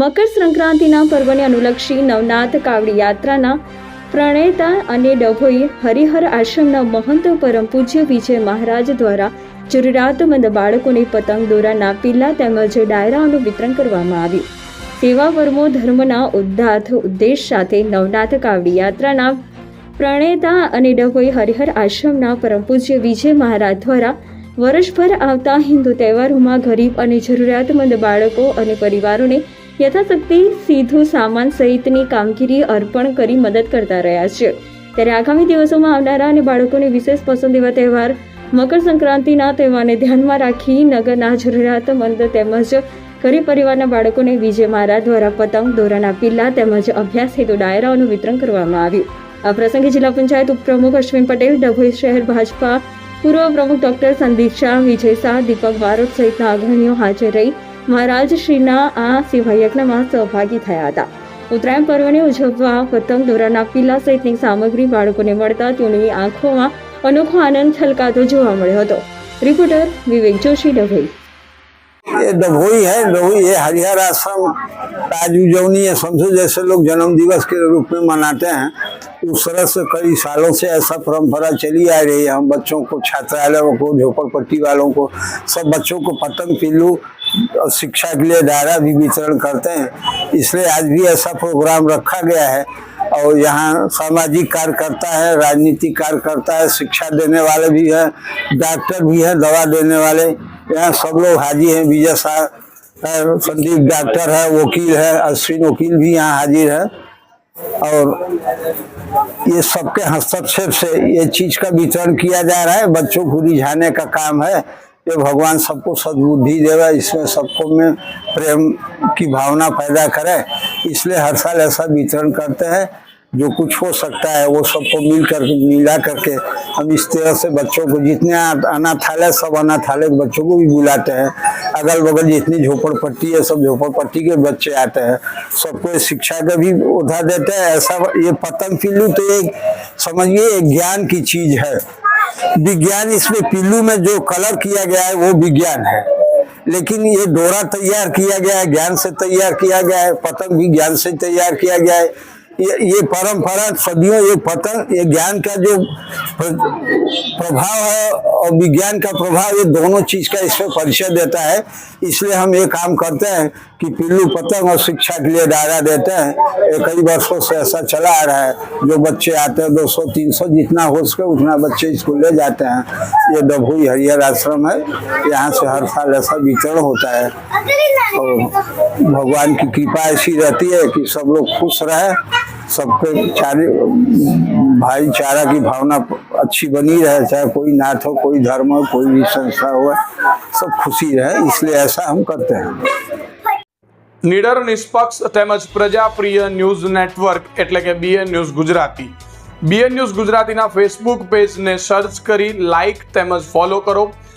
મકર સંક્રાંતિના પર્વને અનુલક્ષી નવનાથ કાવડી યાત્રાના પ્રણેતા અને ડભોઈ હરિહર આશ્રમના મહંત પરમ પૂજ્ય વિજય મહારાજ દ્વારા જરૂરિયાતમંદ બાળકોને પતંગ દોરાના પિલ્લા તેમજ ડાયરાઓનું વિતરણ કરવામાં આવ્યું સેવા વર્મો ધર્મના ઉદ્ધાર્થ ઉદ્દેશ સાથે નવનાથ કાવડી યાત્રાના પ્રણેતા અને ડભોઈ હરિહર આશ્રમના પરમ પૂજ્ય વિજય મહારાજ દ્વારા વર્ષભર આવતા હિન્દુ તહેવારોમાં ગરીબ અને જરૂરિયાતમંદ બાળકો અને પરિવારોને યથાશક્તિ સીધું સામાન સહિતની કામગીરી અર્પણ કરી મદદ કરતા રહ્યા છે ત્યારે આગામી દિવસોમાં આવનારા અને બાળકોને વિશેષ પસંદ એવા તહેવાર મકર સંક્રાંતિના તહેવારને ધ્યાનમાં રાખી નગરના જરૂરિયાતમંદ તેમજ ગરીબ પરિવારના બાળકોને વિજય મહારાજ દ્વારા પતંગ દોરાના પિલ્લા તેમજ અભ્યાસ હેતુ ડાયરાઓનું વિતરણ કરવામાં આવ્યું આ પ્રસંગે જિલ્લા પંચાયત ઉપપ્રમુખ અશ્વિન પટેલ ડભોઈ શહેર ભાજપા પૂર્વ પ્રમુખ ડોક્ટર સંદીપ શાહ વિજય શાહ દીપક બારોટ સહિતના અગ્રણીઓ હાજર રહી महाराज श्रीना आ शिव यज्ञ में सहभागी થયા હતા ઉત્ત્રય પર્વની ઉજવવા પતંગ દોરાના ફિલાસેટનિક સામગ્રી બાળકોને વળતા તુની આંખોમાં अनोखा આનંદ છલકાતો જોવા મળ્યો હતો રિપોર્ટર વિવેક जोशी નવે નોહી હે નોહી એ હરિયાળા आश्रम તાજુ જૌની એ સંસુ જેસે લોકો જન્મદિવસ કે રૂપ મે મનાતે હે ઉસરસ کئی سالો સે એસા પરંપરા ચલી આ રહી હે હમ બાળકો કો છતરાલે કો ઝોપર પટ્ટી वालों को सब बच्चों को પતંગ ફિલુ शिक्षा के लिए दायरा भी वितरण करते हैं इसलिए आज भी ऐसा प्रोग्राम रखा गया है और यहाँ सामाजिक कार्यकर्ता है राजनीतिक कार्यकर्ता है शिक्षा देने वाले भी हैं डॉक्टर भी हैं दवा देने वाले यहाँ सब लोग हाजिर हैं विजय शाह है संदीप डॉक्टर है वकील है अश्विन वकील भी यहाँ हाजिर है और ये सबके हस्तक्षेप से ये चीज़ का वितरण किया जा रहा है बच्चों को रिझाने का काम है ये भगवान सबको सद्बुद्धि देवे इसमें सबको में प्रेम की भावना पैदा करे इसलिए हर साल ऐसा वितरण करते हैं जो कुछ हो सकता है वो सबको मिल कर मिला करके हम इस तरह से बच्चों को जितने अनाथालय सब अनाथालय के बच्चों को भी बुलाते हैं अगल बगल जितनी झोपड़पट्टी है सब झोपड़पट्टी के बच्चे आते हैं सबको शिक्षा का भी उधा देते हैं ऐसा ये पतंग पिल्लू तो एक समझिए एक ज्ञान की चीज़ है विज्ञान इसमें पिल्लू में जो कलर किया गया है वो विज्ञान है लेकिन ये डोरा तैयार किया गया है ज्ञान से तैयार किया गया है पतंग भी ज्ञान से तैयार किया गया है ये परंपरा सदियों ये पतंग ये ज्ञान का जो प्रभाव है और विज्ञान का प्रभाव ये दोनों चीज का इस पर परिचय देता है इसलिए हम ये काम करते हैं कि पिल्लू पतंग और शिक्षा के लिए डायरा देते हैं ये कई वर्षों से ऐसा चला आ रहा है जो बच्चे आते हैं 200 300 जितना हो सके उतना बच्चे स्कूल ले जाते हैं ये डभुई हरियर आश्रम है यहाँ से हर साल ऐसा वितरण होता है और भगवान की कृपा ऐसी रहती है कि सब लोग खुश रहें सबके चारे भाईचारा की भावना अच्छी बनी रहे चाहे कोई नाथ हो कोई धर्म हो कोई भी संस्था हो सब खुशी रहे इसलिए ऐसा हम करते हैं નીડર નિષ્પક્ષ તેમજ પ્રજાપ્રિય ન્યૂઝ નેટવર્ક એટલે કે BN news Gujarati BN news ગુજરાતીના ફેસબુક પેજને સર્ચ કરી લાઇક તેમજ ફોલો કરો